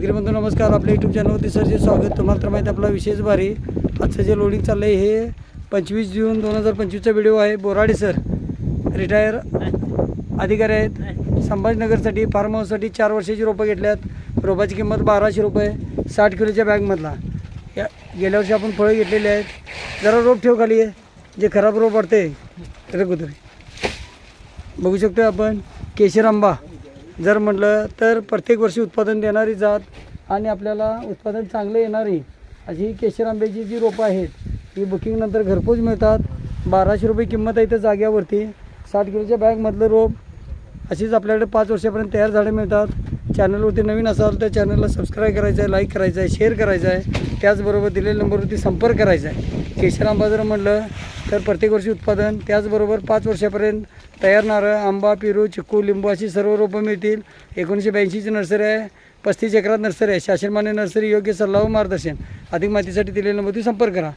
शेतकरी नमस्कार. आपल्या यूट्यूब चॅनलवरती सरचे स्वागत. तुम्हाला तर माहिती आहे आपला विशेष भारी. आजचं जे लोडिंग चाललं आहे हे पंचवीस जून दोन हजार पंचवीसचा व्हिडिओ आहे. बोराडे सर रिटायर अधिकारी आहेत. संभाजीनगरसाठी फार्म हाऊससाठी चार वर्षाची रोपं घेतल्यात. रोपाची किंमत बाराशे रुपये. साठ किलोच्या बॅगमधला या गेल्या वर्षी आपण फळं घेतलेली आहेत. जरा रोप ठेव खाली. आहे जे खराब रोप वाटते तर कुत्रे बघू शकतो आपण. केशर आंबा. जर म्हटलं तर प्रत्येक वर्षी उत्पादन देणारी जात आणि आपल्याला उत्पादन चांगलं येणारी अशी केशर आंब्याची जी रोपं आहेत ही बुकिंगनंतर घरपोच मिळतात. बाराशे रुपये किंमत आहे त्या जाग्यावरती. साठ किलोच्या बॅगमधलं रोप अशीच आपल्याकडे पाच वर्षापर्यंत तयार झाडे मिळतात. चॅनलवरती नवीन असाल तर चॅनलला सबस्क्राईब करायचं आहे लाईक करायचं आहे शेअर करायचं आहे त्याचबरोबर दिलेल्या नंबरवरती संपर्क करायचा आहे केशर आंबा जर म्हटलं तर प्रत्येक वर्षी उत्पादन त्याचबरोबर पाच वर्षापर्यंत तयार नारळ आंबा पेरू चिक्कू लिंबू अशी सर्व रोपं मिळतील. एकोणीसशे ब्याऐंशीची नर्सरी आहे पस्तीस एकरात नर्सरी आहे. शासनमान्य नर्सरी योग्य सल्ला व मार्गदर्शन. अधिक माहितीसाठी दिलेल्या नंबरवरती संपर्क करा.